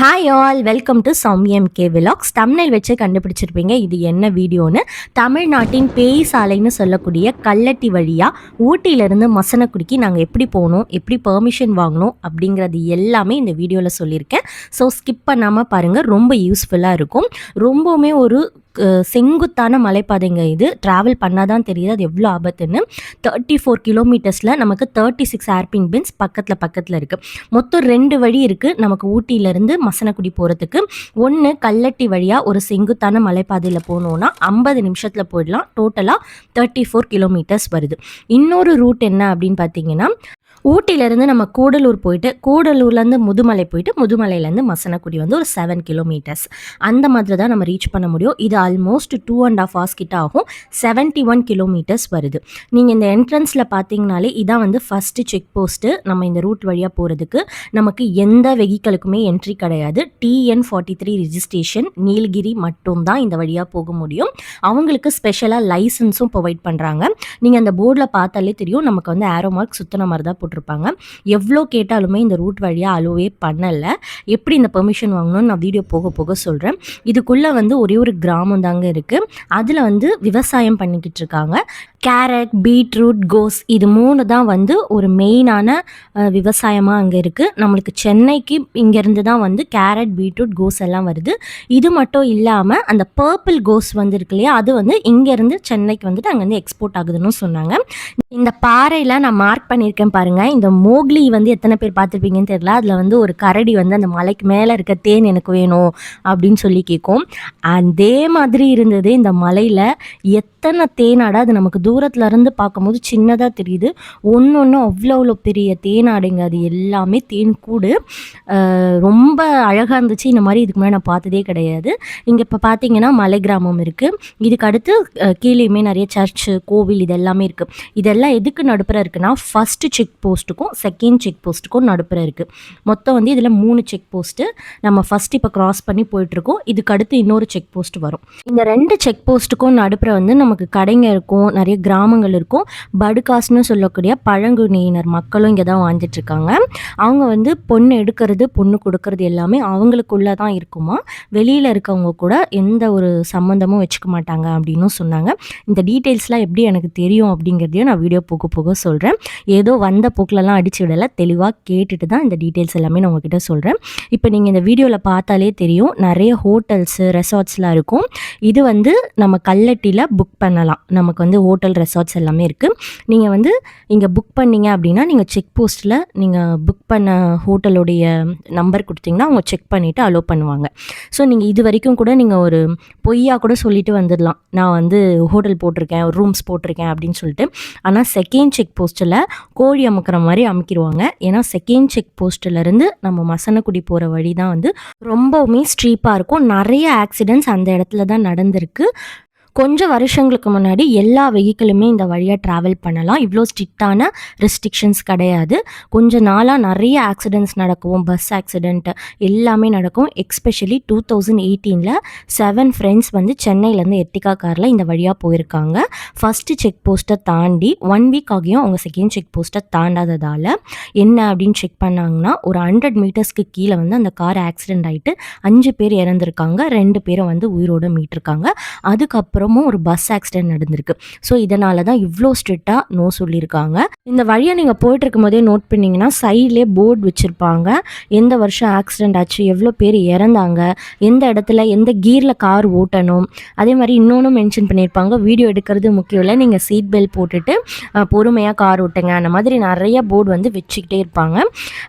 Hi all welcome to Soumiyam K vlogs தமிழில் வச்சு கண்டுபிடிச்சிருப்பீங்க. இது என்ன வீடியோன்னு? தமிழ்நாட்டின் பேய் சாலைன்னு சொல்லக்கூடிய கல்லட்டி வழியாக ஊட்டியிலேருந்து மசனக்குடிக்கு நாங்கள் எப்படி போகணும் எப்படி பெர்மிஷன் வாங்கணும் அப்படிங்கிறது எல்லாமே இந்த வீடியோவில் சொல்லியிருக்கேன். ஸோ ஸ்கிப் பண்ணாமல் பாருங்கள் ரொம்ப யூஸ்ஃபுல்லாக இருக்கும். ரொம்பவுமே ஒரு செங்குத்தான மலைப்பாதைங்க இது. ட்ராவல் பண்ணால் தான் தெரியுது அது எவ்வளோ ஆபத்துன்னு. தேர்ட்டி ஃபோர் கிலோமீட்டர்ஸில் நமக்கு தேர்ட்டி சிக்ஸ் ஏர்பின் பின்ஸ் பக்கத்தில் பக்கத்தில் இருக்குது மொத்தம் ரெண்டு வழி இருக்குது நமக்கு ஊட்டியிலேருந்து மசனக்குடி போகிறதுக்கு ஒன்று கல்லட்டி வழியாக ஒரு செங்குத்தான மலைப்பாதையில் போனோன்னா ஐம்பது நிமிஷத்தில் போயிடலாம். டோட்டலாக தேர்ட்டி ஃபோர் கிலோமீட்டர்ஸ் வருது. இன்னொரு ரூட் என்ன அப்படின்னு பார்த்தீங்கன்னா ஊட்டியிலேருந்து நம்ம கூடலூர் போயிட்டு கூடலூர்லேருந்து முதுமலை போயிட்டு முதுமலையிலேருந்து மசனக்குடி வந்து ஒரு செவன் கிலோமீட்டர்ஸ் அந்த மாதிரி தான் நம்ம ரீச் பண்ண முடியும். இது almost two and half hours கிட்ட ஆகும். செவன்ட்டி ஒன் கிலோமீட்டர்ஸ் வருது. நீங்கள் இந்த என்ட்ரன்ஸில் பார்த்தீங்கனாலே இதான் வந்து ஃபஸ்ட்டு செக் போஸ்ட்டு நம்ம இந்த ரூட் வழியாக போகிறதுக்கு நமக்கு எந்த வெஹிக்கலுக்குமே என்ட்ரி கிடையாது. TN forty three registration Nilgiri மட்டும்தான் இந்த வழியாக போக முடியும். அவங்களுக்கு ஸ்பெஷலாக லைசன்ஸும் ப்ரொவைட் பண்ணுறாங்க நீங்கள் அந்த போர்டில் பார்த்தாலே தெரியும். நமக்கு வந்து ஏரோ மார்க் சுத்தின மாதிரி தான் போட்டிருப்பாங்க. எவ்வளோ கேட்டாலுமே இந்த ரூட் வழியாக அலோவே பண்ணலை. எப்படி இந்த பெர்மிஷன் வாங்கணும்னு நான் வீடியோ போக போக சொல்கிறேன் இதுக்குள்ளே வந்து ஒரே ஒரு கிராமம் தாங்க இருக்குது அதில் வந்து விவசாயம் பண்ணிக்கிட்டு இருக்காங்க. கேரட் பீட்ரூட் கோஸ் இது மூணு தான் வந்து ஒரு மெயினான விவசாயமாக அங்கே இருக்குது நம்மளுக்கு சென்னைக்கு இங்கேருந்து தான் வந்து கேரட் பீட்ரூட் கோஸ் எல்லாம் வருது. இது மட்டும் இல்லாமல் அந்த பர்பிள் கோஸ் வந்து இருக்கு இல்லையா அது வந்து இங்கேருந்து சென்னைக்கு வந்துட்டு அங்கேருந்து எக்ஸ்போர்ட் ஆகுதுன்னு சொன்னாங்க. இந்த பாறையில் நான் மார்க் பண்ணியிருக்கேன் பாருங்கள் இந்த மோக்லி வந்து எத்தனை பேர் பார்த்துருப்பீங்கன்னு தெரியல. அதில் வந்து ஒரு கரடி வந்து அந்த மலைக்கு மேலே இருக்க தேன் எனக்கு வேணும் அப்படின்னு சொல்லி கேட்கும். அதே மாதிரி இருந்தது இந்த மலையில் எத்தனை தேனாடை அது நமக்கு தூரத்துல இருந்து பார்க்கும்போது சின்னதாக தெரியுது. ஒன்று ஒன்று அவ்வளோ அவ்வளோ பெரிய தேனாடைங்க. அது எல்லாமே தேன் கூடு. ரொம்ப அழகாக இருந்துச்சு. இந்த மாதிரி இதுக்கு முன்னாடி நான் பார்த்ததே கிடையாது. இங்கே இப்போ பார்த்தீங்கன்னா மலை கிராமம் இருக்குது இதுக்கு அடுத்து கீழேயுமே நிறைய சர்ச்சு கோவில் இது எல்லாமே இருக்குது இதெல்லாம் எதுக்கு நடுப்புற இருக்குன்னா ஃபஸ்ட்டு செக் போஸ்ட்டுக்கும் செகண்ட் செக் போஸ்ட்டுக்கும் நடுப்புற இருக்குது மொத்தம் வந்து இதில் மூணு செக் போஸ்ட்டு நம்ம ஃபஸ்ட் இப்போ கிராஸ் பண்ணி போயிட்டுருக்கோம் இதுக்கு அடுத்து இன்னொரு செக் போஸ்ட் வரும். இந்த ரெண்டு செக் போஸ்ட்டுக்கும் நடுப்புற வந்து நம்ம நமக்கு கடைங்க இருக்கும் நிறைய கிராமங்கள் இருக்கும். படுகாஸ்னு சொல்லக்கூடிய பழங்குடியினர் மக்களும் இங்கே தான் வாழ்ந்துட்டு இருக்காங்க அவங்க வந்து பொண்ணு எடுக்கிறது பொண்ணு கொடுக்கறது எல்லாமே அவங்களுக்குள்ள தான் இருக்குமா? வெளியில் இருக்கவங்க கூட எந்த ஒரு சம்மந்தமும் வச்சுக்க மாட்டாங்க அப்படின்னும் சொன்னாங்க. இந்த டீட்டெயில்ஸ்லாம் எப்படி எனக்கு தெரியும் அப்படிங்கிறதையும் நான் வீடியோ போக போக சொல்கிறேன் ஏதோ வந்த போக்கிலலாம் அடிச்சு விடலை தெளிவாக கேட்டுட்டு தான் இந்த டீட்டெயில்ஸ் எல்லாமே நான் உங்ககிட்ட சொல்கிறேன் இப்போ நீங்கள் இந்த வீடியோவில் பார்த்தாலே தெரியும் நிறைய ஹோட்டல்ஸு ரெசார்ட்ஸ்லாம் இருக்கும். இது வந்து நம்ம கல்லட்டியில் புக் பண்ணலாம். நமக்கு வந்து ஹோட்டல் ரெசார்ட்ஸ் எல்லாமே இருக்குது நீங்கள் வந்து இங்கே புக் பண்ணீங்க அப்படின்னா நீங்கள் செக் போஸ்ட்டில் நீங்கள் புக் பண்ண ஹோட்டலுடைய நம்பர் கொடுத்தீங்கன்னா அவங்க செக் பண்ணிவிட்டு அலோவ் பண்ணுவாங்க. ஸோ நீங்கள் இது வரைக்கும் கூட நீங்கள் ஒரு பொய்யாக கூட சொல்லிட்டு வந்துடலாம். நான் வந்து ஹோட்டல் போட்டிருக்கேன் ரூம்ஸ் போட்டிருக்கேன் அப்படின்னு சொல்லிட்டு. ஆனால் செகண்ட் செக் போஸ்ட்டில் கோழி அமுக்கிற மாதிரி அமுக்கிடுவாங்க. ஏன்னா செகண்ட் செக் போஸ்ட்டிலேருந்து நம்ம மசனக்குடி போகிற வழி தான் வந்து ரொம்பவுமே ஸ்ட்ரீப்பாக இருக்கும். நிறைய ஆக்சிடென்ட்ஸ் அந்த இடத்துல தான் நடந்திருக்கு. கொஞ்சம் வருஷங்களுக்கு முன்னாடி எல்லா வெஹிக்கிளுமே இந்த வழியாக ட்ராவல் பண்ணலாம். இவ்வளோ ஸ்ட்ரிக்டான ரெஸ்ட்ரிக்ஷன்ஸ் கிடையாது. கொஞ்ச நாளாக நிறைய ஆக்சிடென்ட்ஸ் நடக்கும். பஸ் ஆக்சிடெண்ட்டு எல்லாமே நடக்கும். எக்ஸ்பெஷலி டூ தௌசண்ட் எயிட்டீனில் செவன் ஃப்ரெண்ட்ஸ் வந்து சென்னையிலேருந்து எர்டிகா காரில் இந்த வழியாக போயிருக்காங்க. ஃபஸ்ட்டு செக் போஸ்ட்டை தாண்டி ஒன் வீக் ஆகியும் அவங்க செகண்ட் செக் போஸ்ட்டை தாண்டாததால் என்ன அப்படின்னு செக் பண்ணாங்கன்னா ஒரு ஹண்ட்ரட் மீட்டர்ஸ்க்கு கீழே வந்து அந்த கார் ஆக்சிடென்ட் ஆகிட்டு அஞ்சு பேர் இறந்துருக்காங்க. ரெண்டு பேரும் வந்து உயிரோட மீட்டிருக்காங்க. அதுக்கப்புறம் அப்புறமும் ஒரு பஸ் ஆக்சிடென்ட் நடந்திருக்கு. ஸோ இதனால தான் இவ்வளோ ஸ்ட்ரிக்டாக நோ சொல்லியிருக்காங்க. இந்த வழியாக நீங்கள் போயிட்டு இருக்கும்போதே நோட் பண்ணீங்கன்னா சைட்லேயே போர்டு வச்சுருப்பாங்க. எந்த வருஷம் ஆக்சிடென்ட் ஆச்சு எவ்வளோ பேர் இறந்தாங்க எந்த இடத்துல எந்த கீரில் கார் ஓட்டணும் அதே மாதிரி இன்னொன்று மென்ஷன் பண்ணியிருப்பாங்க. வீடியோ எடுக்கிறது முக்கியம் இல்லை. நீங்கள் சீட் பெல்ட் போட்டுட்டு பொறுமையாக கார் ஓட்டுங்க. அந்த மாதிரி நிறைய போர்டு வந்து வச்சுக்கிட்டே இருப்பாங்க.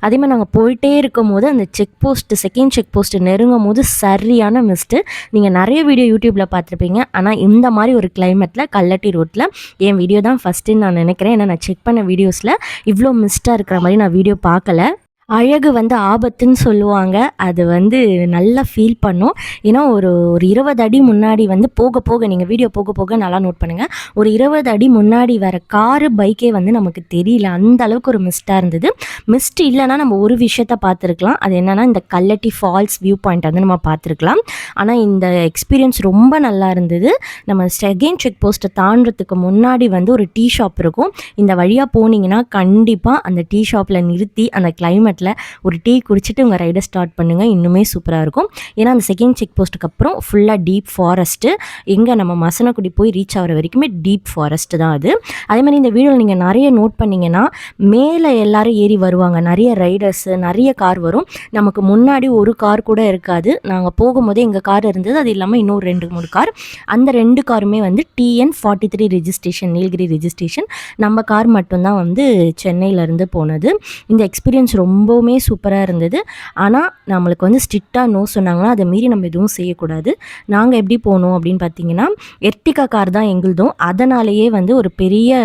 அதே மாதிரி நாங்கள் போயிட்டே இருக்கும் போது அந்த check post second check post நெருங்கும் போது சரியான மிஸ்ட்டு நீங்கள் நிறைய வீடியோ யூடியூப்பில் பார்த்துருப்பீங்க. ஆனால் இந்த மாதிரி ஒரு கிளைமேட்டில் கல்லட்டி ரோட்டில் என் வீடியோ தான் ஃபஸ்ட்டுன்னு நான் நினைக்கிறேன். ஏன்னா நான் செக் பண்ண வீடியோஸில் இவ்வளோ மிஸ்டாக இருக்கிற மாதிரி நான் வீடியோ பார்க்கல. அழகு வந்து ஆபத்துன்னு சொல்லுவாங்க. அது வந்து நல்லா ஃபீல் பண்ணும். ஏன்னா ஒரு ஒரு இருபது அடி முன்னாடி வந்து போக போக நீங்கள் வீடியோ போக போக நல்லா நோட் பண்ணுங்கள் ஒரு இருபது அடி முன்னாடி வர காரு பைக்கே வந்து நமக்கு தெரியல. அந்த அளவுக்கு ஒரு மிஸ்டாக இருந்தது. மிஸ்ட் இல்லைன்னா நம்ம ஒரு விஷயத்த பார்த்துருக்கலாம். அது என்னன்னா இந்த கல்லட்டி ஃபால்ஸ் வியூ பாயிண்ட் வந்து நம்ம பார்த்துருக்கலாம். ஆனால் இந்த எக்ஸ்பீரியன்ஸ் ரொம்ப நல்லா இருந்தது. நம்ம செகண்ட் செக் போஸ்ட்டை தாண்டதுக்கு முன்னாடி வந்து ஒரு டீ ஷாப் இருக்கும். இந்த வழியாக போனீங்கன்னா கண்டிப்பாக அந்த டீ ஷாப்பில் நிறுத்தி அந்த கிளைமேட்டில் ஒரு டீ குடிச்சிட்டு உங்கள் ரைடை ஸ்டார்ட் பண்ணுங்கள் இன்னுமே சூப்பராக இருக்கும். ஏன்னா அந்த செகண்ட் செக் போஸ்ட்டுக்கு அப்புறம் ஃபுல்லாக டீப் ஃபாரஸ்ட்டு எங்கே நம்ம மசனக்குடி போய் ரீச் ஆகிற வரைக்குமே டீப் ஃபாரஸ்ட்டு தான் அது. அதே மாதிரி இந்த வீடியோவில் நீங்கள் நிறைய நோட் பண்ணிங்கன்னா மேலே எல்லோரும் ஏறி வருவாங்க. நிறைய ரைடர்ஸு நிறைய கார் வரும். நமக்கு முன்னாடி ஒரு கார் கூட இருக்காது. நாங்கள் போகும்போதே எங்கள் கார் இருந்தது. அது இல்லாமல் இன்னும் ரெண்டு மூணு கார் அந்த ரெண்டு காருமே வந்து TN forty three registration Nilgiri registration நம்ம கார் மட்டும்தான் வந்து சென்னையிலேருந்து போனது. இந்த எக்ஸ்பீரியன்ஸ் ரொம்பவுமே சூப்பராக இருந்தது. ஆனால் நம்மளுக்கு வந்து ஸ்ட்ரிக்டாக நோ சொன்னாங்கன்னா அதை மீறி நம்ம எதுவும் செய்யக்கூடாது. நாங்கள் எப்படி போனோம் அப்படின்னு பார்த்தீங்கன்னா எர்டிகா கார் தான் எங்களுதும் அதனாலேயே வந்து ஒரு பெரிய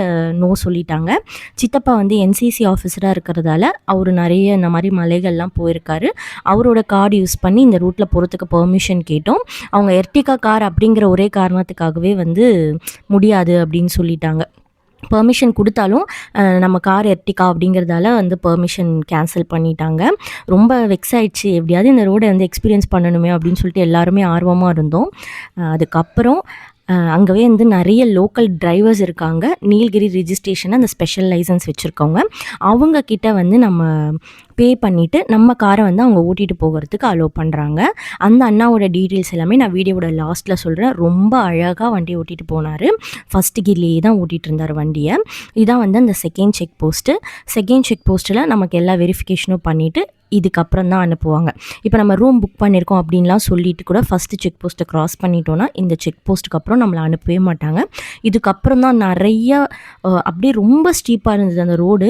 நோ சொல்லிட்டாங்க. சித்தப்பா வந்து என்சிசி ஆஃபீஸராக இருக்கிறதால அவர் நிறைய இந்த மாதிரி மலைகள்லாம் போயிருக்காரு. அவரோட கார்டு யூஸ் பண்ணி இந்த ரூட்டில் போகிறதுக்கு பெர்மிஷன் கேட்டோம். அவங்க எர்டிகா கார் அப்படிங்கிற ஒரே காரணத்துக்காகவே வந்து முடியாது அப்படின்னு சொல்லிட்டாங்க. பெர்மிஷன் கொடுத்தாலும் நம்ம கார் எர்டிகா அப்படிங்கிறதால வந்து பெர்மிஷன் கேன்சல் பண்ணிட்டாங்க. ரொம்ப வெக்ஸ் ஆயிடுச்சு எப்படியாவது இந்த ரோடை வந்து எக்ஸ்பீரியன்ஸ் பண்ணணுமே அப்படின்னு சொல்லிட்டு எல்லாருமே ஆர்வமாக இருந்தோம். அதுக்கப்புறம் அங்கவே வந்து நிறைய லோக்கல் டிரைவர்ஸ் இருக்காங்க. நீலகிரி ரிஜிஸ்ட்ரேஷன் அந்த ஸ்பெஷல் லைசன்ஸ் வச்சுருக்கவங்க. அவங்க கிட்ட வந்து நம்ம பே பண்ணிவிட்டு நம்ம காரை வந்து அவங்க ஓட்டிகிட்டு போகிறதுக்கு அலோவ் பண்ணுறாங்க அந்த அண்ணாவோட டீட்டெயில்ஸ் எல்லாமே நான் வீடியோவோட லாஸ்ட்டில் சொல்கிறேன் ரொம்ப அழகாக வண்டி ஓட்டிகிட்டு போனார். ஃபஸ்ட் கீர்லேயே தான் ஓட்டிகிட்டு இருந்தார் வண்டியை. இதான் வந்து அந்த second check post second check போஸ்ட்டில் நமக்கு எல்லா வெரிஃபிகேஷனும் பண்ணிவிட்டு இதுக்கப்புறம் தான் அனுப்புவாங்க. இப்போ நம்ம ரூம் புக் பண்ணியிருக்கோம் அப்படின்லாம் சொல்லிட்டு கூட ஃபஸ்ட்டு செக் போஸ்ட்டை க்ராஸ் பண்ணிட்டோன்னா இந்த செக் போஸ்ட்டுக்கு அப்புறம் நம்மளை அனுப்பவே மாட்டாங்க. இதுக்கப்புறம் தான் நிறைய அப்படியே ரொம்ப ஸ்டீப்பாக இருந்தது அந்த ரோடு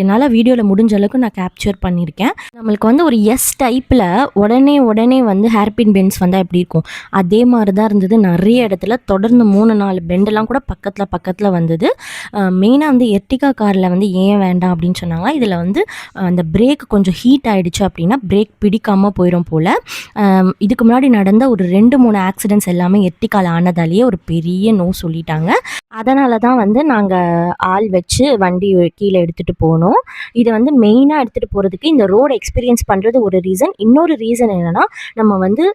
என்னால் வீடியோவில் முடிஞ்ச அளவுக்கு நான் கேப்சர் பண்ணியிருக்கேன் நம்மளுக்கு வந்து ஒரு எஸ் டைப்பில் உடனே உடனே வந்து ஹேர்பின் பென்ஸ் வந்தால் எப்படி இருக்கும்? அதே மாதிரி தான் இருந்தது. நிறைய இடத்துல தொடர்ந்து மூணு நாலு பெண்டெல்லாம் கூட பக்கத்தில் பக்கத்தில் வந்தது. மெயினாக வந்து எர்டிகா காரில் வந்து ஏன் வேண்டாம் அப்படின்னு சொன்னாங்க. இதில் வந்து அந்த பிரேக் கொஞ்சம் ஹீட் ஆயிடுச்சு அப்படின்னா பிரேக் பிடிக்காமல் போயிடும் போல். இதுக்கு முன்னாடி நடந்த ஒரு ரெண்டு மூணு ஆக்சிடென்ட்ஸ் எல்லாமே எத்திக்கால் ஆனதாலேயே ஒரு பெரிய நோ சொல்லிட்டாங்க. அதனால தான் வந்து நாங்கள் ஆள் வச்சு வண்டி கீழே எடுத்துகிட்டு போனோம். இதை வந்து மெயினாக எடுத்துகிட்டு போகிறதுக்கு இந்த ரோடு எக்ஸ்பீரியன்ஸ் பண்ணுறது ஒரு ரீசன் இன்னொரு ரீசன் என்னென்னா நம்ம வந்து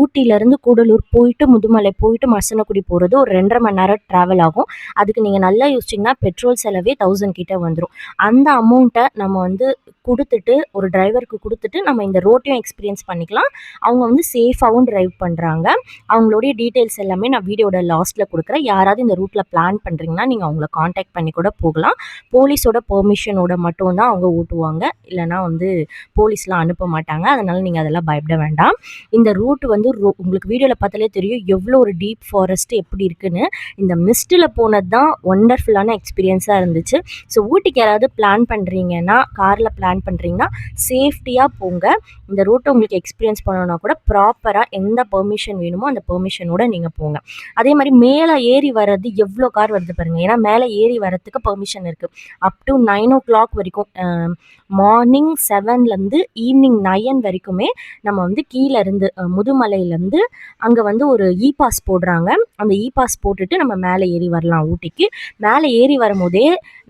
ஊட்டியிலேருந்து கூடலூர் போயிட்டு முதுமலை போயிட்டு மசனக்குடி போகிறது ஒரு ரெண்டரை மணி நேரம் ட்ராவல் ஆகும். அதுக்கு நீங்கள் நல்லா யோசிச்சிங்கன்னா பெட்ரோல் செலவே தௌசண்ட் கிட்டே வந்துடும் அந்த அமௌண்ட்டை நம்ம வந்து கொடுத்துட்டு ஒரு டிரைவருக்கு கொடுத்துட்டு நம்ம இந்த ரோட்டையும் எக்ஸ்பீரியன்ஸ் பண்ணிக்கலாம். அவங்க வந்து சேஃபாகவும் ட்ரைவ் பண்ணுறாங்க அவங்களுடைய டீட்டெயில்ஸ் எல்லாமே நான் வீடியோட லாஸ்ட்டில் கொடுக்குறேன். யாராவது இந்த ரூட்டில் பிளான் பண்ணுறீங்கன்னா நீங்கள் அவங்கள காண்டாக்ட் பண்ணி கூட போகலாம். போலீஸோட பெர்மிஷனோட மட்டும் தான் அவங்க ஓட்டுவாங்க. இல்லைனா வந்து போலீஸ்லாம் அனுப்ப மாட்டாங்க. அதனால் நீங்கள் அதெல்லாம் பயப்பட வேண்டாம். இந்த ரூட் வந்து ரோ உங்களுக்கு வீடியோவில் பார்த்தாலே தெரியும். எவ்வளோ ஒரு டீப் ஃபாரஸ்ட் எப்படி இருக்குன்னு. இந்த மிஸ்டில் போனது தான் ஒண்டர்ஃபுல்லான எக்ஸ்பீரியன்ஸாக இருந்துச்சு. ஸோ ஊட்டிக்கு யாராவது பிளான் பண்ணுறீங்கன்னா காரில் பிளான் பண்ணுறீங்கன்னா சேஃப்டியாக போங்க. இந்த ரூட்டை உங்களுக்கு எக்ஸ்பீரியன்ஸ் பண்ணணும்னா கூட ப்ராப்பராக எந்த பெர்மிஷன் வேணுமோ அந்த பெர்மிஷனோட நீங்கள் போங்க. அதே மாதிரி மேலே ஏறி வர்றது எவ்வளோ கார் வருது பாருங்கள் ஏன்னா மேலே ஏறி வர்றதுக்கு பெர்மிஷன் இருக்குது up to nine o'clock வரைக்கும் மார்னிங் செவன்லேருந்து ஈவினிங் நயன் வரைக்குமே நம்ம வந்து கீழே இருந்து முதுமலையிலேருந்து அங்கே வந்து ஒரு இ பாஸ் போடுறாங்க. அந்த இ பாஸ் போட்டுட்டு நம்ம மேலே ஏறி வரலாம் ஊட்டிக்கு. மேலே ஏறி வரும்போதே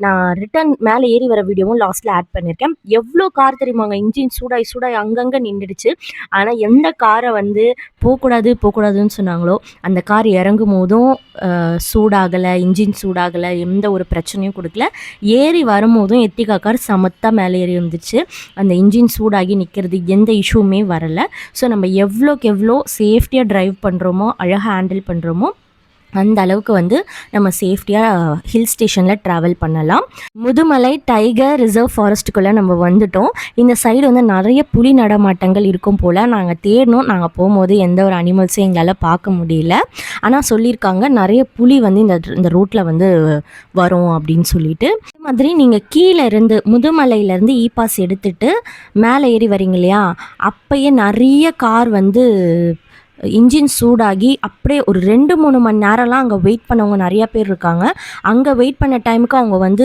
நான் ரிட்டன் மேலே ஏறி வர வீடியோவும் லாஸ்ட்டில் ஆட் பண்ணியிருக்கேன் எவ்வளோ கார் தெரியுமாங்க? இன்ஜின் சூடாய் சூடாய் அங்கங்கே நின்றுடுச்சு. ஆனால் எந்த காரை வந்து போகக்கூடாது போகக்கூடாதுன்னு சொன்னாங்களோ அந்த கார் இறங்கும் போதும் சூடாகலை இன்ஜின் சூடாகலை எந்த ஒரு பிரச்சனையும் கொடுக்கல. ஏறி வரும்போதும் எத்திகா கார் சமத்தாக மேலே ஏறி வந்துச்சு. அந்த இன்ஜின் சூடாகி நிற்கிறது எந்த இஷ்யூமே வரலை. ஸோ நம்ம எவ்வளோக்கு எவ்வளோ சேஃப்டியாக ட்ரைவ் பண்ணுறோமோ அழகாக ஹேண்டில் பண்ணுறோமோ அந்த அளவுக்கு வந்து நம்ம சேஃப்டியாக ஹில் ஸ்டேஷனில் ட்ராவல் பண்ணலாம். முதுமலை டைகர் ரிசர்வ் ஃபாரஸ்ட்டுக்குள்ளே நம்ம வந்துட்டோம். இந்த சைடு வந்து நிறைய புலி நடமாட்டங்கள் இருக்கும் போல் நாங்கள் தேடினோம் நாங்கள் போகும்போது எந்த ஒரு அனிமல்ஸும் எங்களால் பார்க்க முடியல. ஆனால் சொல்லியிருக்காங்க நிறைய புலி வந்து இந்த இந்த ரூட்டில் வந்து வரும் அப்படின்னு சொல்லிட்டு. அதே மாதிரி நீங்கள் கீழே இருந்து முதுமலையிலேருந்து இ பாஸ் எடுத்துட்டு மேலே ஏறி வரீங்க இல்லையா? அப்பயே நிறைய கார் வந்து இன்ஜின் சூடாகி அப்படியே ஒரு ரெண்டு மூணு மணி நேரம்லாம் அங்கே வெயிட் பண்ணவங்க நிறையா பேர் இருக்காங்க. அங்கே வெயிட் பண்ண டைமுக்கு அவங்க வந்து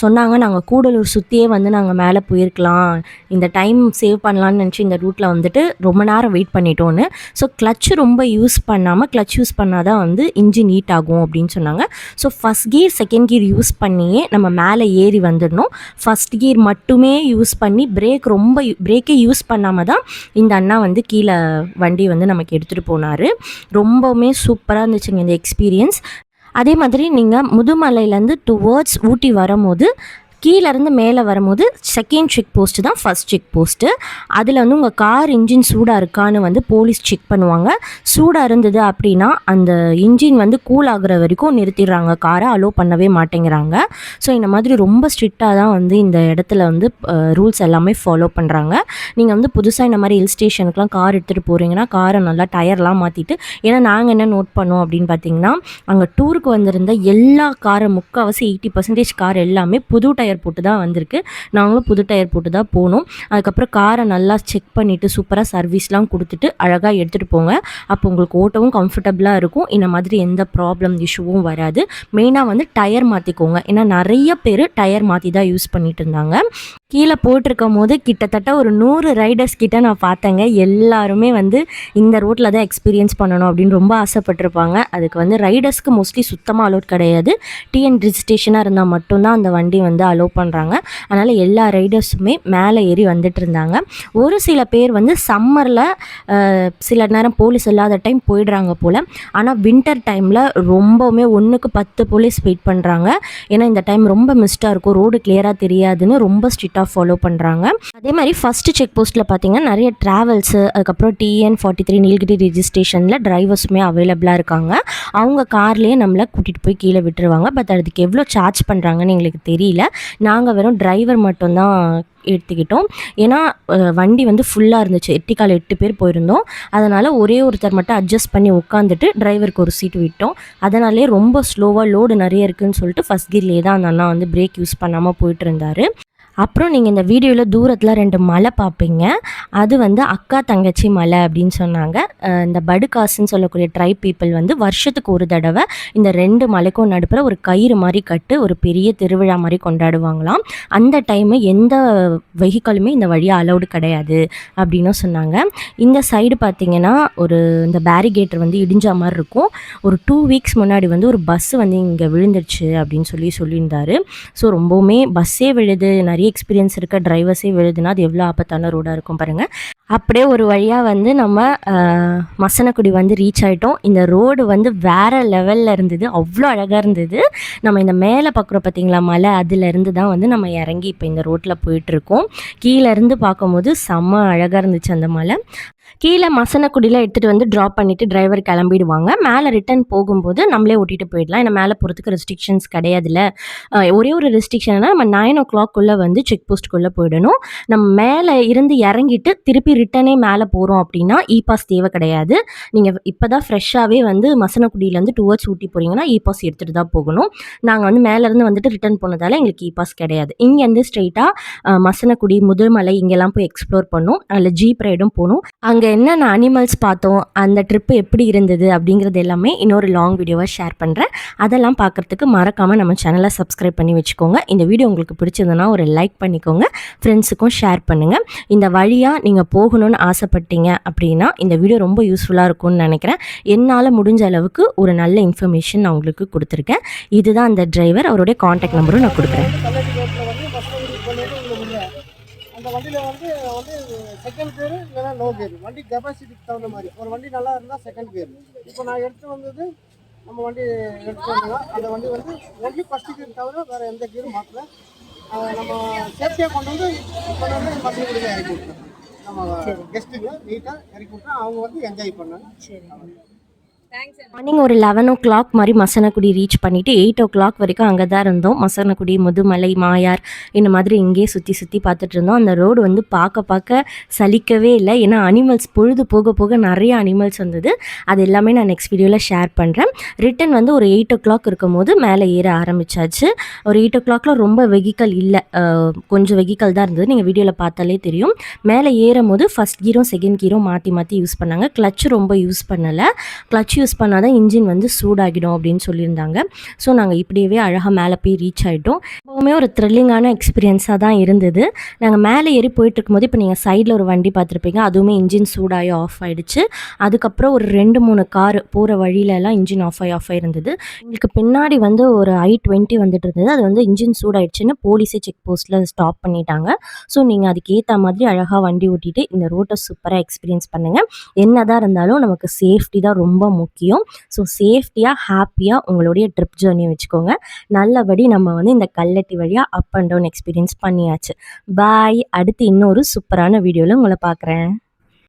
சொன்னாங்க நாங்கள் கூடலூர் சுற்றியே வந்து நாங்கள் மேலே போயிருக்கலாம். இந்த டைம் சேவ் பண்ணலான்னு நினச்சி இந்த ரூட்டில் வந்துட்டு ரொம்ப நேரம் வெயிட் பண்ணிட்டோன்னு ஸோ கிளச் ரொம்ப யூஸ் பண்ணாமல் கிளச் யூஸ் பண்ணால் தான் வந்து இன்ஜின் ஹீட் ஆகும் அப்படின்னு சொன்னாங்க. So first gear second gear use பண்ணியே நம்ம மேலே ஏறி வந்துடணும். ஃபஸ்ட் கீர் மட்டுமே யூஸ் பண்ணி பிரேக் ரொம்ப பிரேக்கே யூஸ் பண்ணாமல் தான் இந்த அண்ணா வந்து கீழே வண்டி வந்து நமக்கு எடுத்துகிட்டு போனார். ரொம்பவுமே சூப்பராக இருந்துச்சுங்க இந்த எக்ஸ்பீரியன்ஸ் அதே மாதிரி நீங்கள் முதுமலையிலேருந்து டுவர்ட்ஸ் ஊட்டி வரும்போது கீழேருந்து மேலே வரும்போது செகண்ட் செக் போஸ்ட்டு தான் ஃபஸ்ட் செக் போஸ்ட்டு அதில் வந்து உங்கள் கார் இன்ஜின் சூடாக இருக்கான்னு வந்து போலீஸ் செக் பண்ணுவாங்க. சூடாக இருந்தது அப்படின்னா அந்த இன்ஜின் வந்து கூல் ஆகுற வரைக்கும் நிறுத்திடுறாங்க. காரை அலோவ் பண்ணவே மாட்டேங்கிறாங்க. ஸோ இந்த மாதிரி ரொம்ப ஸ்ட்ரிக்டாக தான் வந்து இந்த இடத்துல வந்து ரூல்ஸ் எல்லாமே ஃபாலோ பண்ணுறாங்க நீங்கள் வந்து புதுசாக இந்த மாதிரி ஹில் ஸ்டேஷனுக்குலாம் கார் எடுத்துகிட்டு போகிறீங்கன்னா காரை நல்லா டயர்லாம் மாற்றிட்டு ஏன்னா நாங்கள் என்ன நோட் பண்ணோம் அப்படின்னு பார்த்தீங்கன்னா அங்கே டூருக்கு வந்திருந்த எல்லா காரை முக்கால்வாசி எயிட்டி பர்சன்டேஜ் கார் எல்லாமே புது டயர் டயர் போட்டு தான் வந்திருக்கு. நாங்களும் புது டயர் போட்டு தான் போனோம். அதுக்கப்புறம் காரை நல்லா செக் பண்ணிவிட்டு சூப்பராக சர்வீஸ்லாம் கொடுத்துட்டு அழகாக எடுத்துகிட்டு போங்க. அப்போ உங்களுக்கு ஓட்டவும் கம்ஃபர்டபுளாக இருக்கும். இந்த மாதிரி எந்த ப்ராப்ளம் இஷ்யூவும் வராது. மெயினாக வந்து டயர் மாற்றிக்கோங்க ஏன்னா நிறைய பேர் டயர் மாற்றி தான் யூஸ் பண்ணிட்டு இருந்தாங்க. கீழே போட்டிருக்கும் போது கிட்டத்தட்ட ஒரு நூறு ரைடர்ஸ் கிட்ட நான் பார்த்தேங்க. எல்லாருமே வந்து இந்த ரோட்டில் தான் எக்ஸ்பீரியன்ஸ் பண்ணணும் அப்படின்னு ரொம்ப ஆசைப்பட்டிருப்பாங்க. அதுக்கு வந்து ரைடர்ஸ்க்கு மோஸ்ட்லி சுத்தமாக அலோட் கிடையாது. டிஎன் ரிஜிஸ்ட்ரேஷனாக இருந்தால் மட்டும்தான் அந்த வண்டி வந்து அலோவ் பண்ணுறாங்க அதனால் எல்லா ரைடர்ஸுமே மேலே ஏறி வந்துட்டு இருந்தாங்க. ஒரு சில பேர் வந்து சம்மரில் சில நேரம் போலீஸ் இல்லாத டைம் போயிடுறாங்க போல். ஆனால் வின்டர் டைமில் ரொம்பவுமே ஒன்றுக்கு பத்து போலீஸ் வெயிட் பண்ணுறாங்க ஏன்னா இந்த டைம் ரொம்ப மிஸ்டாக இருக்கும். ரோடு கிளியராக தெரியாதுன்னு ரொம்ப ஸ்ட்ரிக்டாக ஃபாலோ பண்ணுறாங்க அதே மாதிரி ஃபஸ்ட்டு செக் போஸ்ட்டில் பார்த்தீங்கன்னா நிறைய ட்ராவல்ஸு அதுக்கப்புறம் டிஎன் ஃபார்ட்டி த்ரீ நீல்கிரி ரிஜிஸ்ட்ரேஷனில் டிரைவர்ஸுமே அவைலபிளாக இருக்காங்க. அவங்க கார்லேயே நம்மளை கூட்டிகிட்டு போய் கீழே விட்டுருவாங்க. பட் அதுக்கு எவ்வளோ சார்ஜ் பண்ணுறாங்கன்னு எங்களுக்கு தெரியல. நாங்கள் வெறும் டிரைவர் மட்டும்தான் எடுத்துக்கிட்டோம். ஏன்னா வண்டி வந்து ஃபுல்லாக இருந்துச்சு. எட்டிக்கால் எட்டு பேர் போயிருந்தோம். அதனால் ஒரே ஒருத்தர் மட்டும் அட்ஜஸ்ட் பண்ணி உட்காந்துட்டு டிரைவருக்கு ஒரு சீட் விட்டோம். அதனாலே ரொம்ப ஸ்லோவாக லோடு நிறைய இருக்குதுன்னு சொல்லிட்டு ஃபஸ்ட் கீர்லேயே தான் அந்த அண்ணா வந்து பிரேக் யூஸ் பண்ணாமல் போயிட்டு இருந்தார். அப்புறம் நீங்கள் இந்த வீடியோவில் தூரத்தில் ரெண்டு மலை பார்ப்பீங்க அது வந்து அக்கா தங்கச்சி மலை அப்படின்னு சொன்னாங்க. இந்த படுகாசுன்னு சொல்லக்கூடிய ட்ரைப் பீப்புள் வந்து வருஷத்துக்கு ஒரு தடவை இந்த ரெண்டு மலைக்கும் நடுப்புற ஒரு கயிறு மாதிரி கட்டு ஒரு பெரிய திருவிழா மாதிரி கொண்டாடுவாங்களாம். அந்த டைமு எந்த வெஹிக்கலுமே இந்த வழியாக அலௌடு கிடையாது அப்படின்னு சொன்னாங்க. இந்த சைடு பார்த்தீங்கன்னா ஒரு இந்த பேரிகேட்டர் வந்து இடிஞ்ச மாதிரி இருக்கும். ஒரு டூ வீக்ஸ் முன்னாடி வந்து ஒரு பஸ் வந்து இங்கே விழுந்துருச்சு அப்படின்னு சொல்லி சொல்லியிருந்தாரு. ஸோ ரொம்பவுமே பஸ்ஸே விழுது நிறைய எக்ஸ்பீரியன்ஸ் இருக்க டிரைவர்ஸே விழுதுனா அது எவ்வளோ ஆபத்தான ரோடாக இருக்கும் பாருங்கள் அப்படியே ஒரு வழியாக வந்து நம்ம மசனக்குடி வந்து ரீச் ஆகிட்டோம் இந்த ரோடு வந்து வேறு லெவலில் இருந்தது. அவ்வளோ அழகாக இருந்தது. நம்ம இந்த மேலே பார்க்குறோம் பார்த்தீங்களா மலை அதுலேருந்து தான் வந்து நம்ம இறங்கி இப்போ இந்த ரோட்டில் போயிட்டுருக்கோம் கீழேருந்து பார்க்கும்போது செம்ம அழகாக இருந்துச்சு அந்த மலை. கீழே மசனக்குடியில் எடுத்துகிட்டு வந்து ட்ராப் பண்ணிவிட்டு டிரைவர் கிளம்பிடுவாங்க. மேலே ரிட்டர்ன் போகும்போது நம்மளே ஓட்டிகிட்டு போயிடலாம். ஏன்னா மேலே போகிறதுக்கு ரெஸ்ட்ரிக்ஷன்ஸ் கிடையாதுல்ல. ஒரே ஒரு ரெஸ்ட்ரிக்ஷன்னா நம்ம நைன் ஓ கிளாக்குள்ளே வந்து செக் போஸ்ட்டுக்குள்ளே போயிடணும். நம்ம மேலே இருந்து இறங்கிட்டு திருப்பி ரிட்டனே மேலே போகிறோம் அப்படின்னா இ பாஸ் தேவை கிடையாது. நீங்கள் இப்போ தான் ஃப்ரெஷ்ஷாகவே வந்து மசனக்குடியிலேருந்து டுவர்ட்ஸ் ஊட்டி போகிறீங்கன்னா இ பாஸ் எடுத்துகிட்டு தான் போகணும். நாங்கள் வந்து மேலேருந்து வந்துட்டு ரிட்டர்ன் போனதால் எங்களுக்கு இ பாஸ் கிடையாது இங்கேருந்து ஸ்ட்ரெயிட்டாக மசனக்குடி முதுமலை இங்கெல்லாம் போய் எக்ஸ்ப்ளோர் பண்ணோம். அதில் ஜீப் ரைடும் போகணும். அங்கே என்னென்ன அனிமல்ஸ் பார்த்தோம் அந்த ட்ரிப்பு எப்படி இருந்தது அப்படிங்கிறது எல்லாமே இன்னொரு லாங் வீடியோவாக ஷேர் பண்ணுறேன் அதெல்லாம் பார்க்குறதுக்கு மறக்காமல் நம்ம சேனலை சப்ஸ்கிரைப் பண்ணி வச்சுக்கோங்க. இந்த வீடியோ உங்களுக்கு பிடிச்சதுன்னா ஒரு லைக் பண்ணிக்கோங்க. ஃப்ரெண்ட்ஸுக்கும் ஷேர் பண்ணுங்கள் இந்த வழியாக நீங்கள் போகணும்னு ஆசைப்பட்டீங்க அப்படின்னா இந்த வீடியோ ரொம்ப யூஸ்ஃபுல்லாக இருக்கும்னு நினைக்கிறேன். என்னால் முடிஞ்ச அளவுக்கு ஒரு நல்ல இன்ஃபர்மேஷன் நான் உங்களுக்கு கொடுத்துருக்கேன். இதுதான் அந்த டிரைவர் அவருடைய காண்டாக்ட் நம்பரும் நான் கொடுக்குறேன். அந்த வண்டியில் வந்து வந்து செகண்ட் கியர் இல்லைன்னா லோ கியர் வண்டி கெப்பாசிட்டிக்கு தகுந்த மாதிரி. ஒரு வண்டி நல்லா இருந்தால் செகண்ட் கியர் இப்போ நான் எடுத்து வந்தது நம்ம வண்டி எடுத்து வந்தோம்னா அந்த வண்டி வந்து ஒன்லி ஃபஸ்ட்டு கியர் தவிர வேறு எந்த கியரும் மாற்றல நம்ம சேஃப்டியாக கொண்டு வந்து கொண்டு வந்து வண்டி கூட இறக்கி விட்டுறோம். நம்ம கெஸ்ட்டுங்க நீட்டாக இறக்கி விட்டா அவங்க வந்து என்ஜாய் பண்ணாங்க. மார்னிங் ஒரு லெவன் ஓ கிளாக் மாதிரி மசனக்குடி ரீச் பண்ணிவிட்டு எயிட் ஓ கிளாக் வரைக்கும் அங்கே தான் இருந்தோம். மசனக்குடி முதுமலை மாயார் இந்த மாதிரி இங்கேயே சுற்றி சுற்றி பார்த்துட்டு இருந்தோம். அந்த ரோடு வந்து பார்க்க பார்க்க சலிக்கவே இல்லை. ஏன்னா அனிமல்ஸ் பொழுது போக போக நிறைய அனிமல்ஸ் வந்தது. அது எல்லாமே நான் நெக்ஸ்ட் வீடியோவில் ஷேர் பண்ணுறேன் ரிட்டன் வந்து ஒரு எயிட் ஓ கிளாக் இருக்கும் போது மேலே ஏற ஆரம்பிச்சாச்சு. ஒரு எயிட் ஓ கிளாக்ல ரொம்ப வெஹிக்கல் இல்லை. கொஞ்சம் வெஹிக்கல் தான் இருந்தது. நீங்கள் வீடியோவில் பார்த்தாலே தெரியும். மேலே ஏறும் போது ஃபஸ்ட் கீரும் செகண்ட் கீரும் மாற்றி மாற்றி யூஸ் பண்ணாங்க. கிளச் ரொம்ப யூஸ் பண்ணலை. கிளச் யூஸ் பண்ணால் தான் இன்ஜின் வந்து சூடாகிடும் அப்படின்னு சொல்லியிருந்தாங்க. ஸோ நாங்கள் இப்படியே அழகாக மேலே போய் ரீச் ஆகிட்டோம் எப்போவுமே ஒரு த்ரில்லிங்கான எக்ஸ்பீரியன்ஸாக தான் இருந்தது. நாங்கள் மேலே ஏறி போயிட்டு போது இப்போ நீங்கள் சைடில் ஒரு வண்டி பார்த்துருப்பீங்க. அதுவுமே இன்ஜின் சூடாகி ஆஃப் ஆகிடுச்சு அதுக்கப்புறம் ஒரு ரெண்டு மூணு கார் போகிற வழியிலலாம் இன்ஜின் ஆஃப் ஆகி ஆஃப் ஆகிருந்தது எங்களுக்கு பின்னாடி வந்து ஒரு ஐ டுவெண்ட்டி வந்துட்டு இருந்தது. அது வந்து இன்ஜின் சூடாயிடுச்சுன்னு போலீஸே செக் போஸ்ட்டில் ஸ்டாப் பண்ணிட்டாங்க. ஸோ நீங்கள் அதுக்கேற்ற மாதிரி அழகாக வண்டி ஓட்டிட்டு இந்த ரோட்டை சூப்பராக எக்ஸ்பீரியன்ஸ் பண்ணுங்கள் என்னதான் இருந்தாலும் நமக்கு சேஃப்டி தான் ரொம்ப முக்கியம். முக்கியம். ஸோ சேஃப்டியாக ஹாப்பியாக உங்களுடைய ட்ரிப் ஜேர்னியை வச்சுக்கோங்க. நல்லபடி நம்ம வந்து இந்த கல்லட்டி வழியாக அப் அண்ட் டவுன் எக்ஸ்பீரியன்ஸ் பண்ணியாச்சு. பாய் அடுத்து இன்னொரு சூப்பரான வீடியோவில் உங்களை பார்க்குறேன்.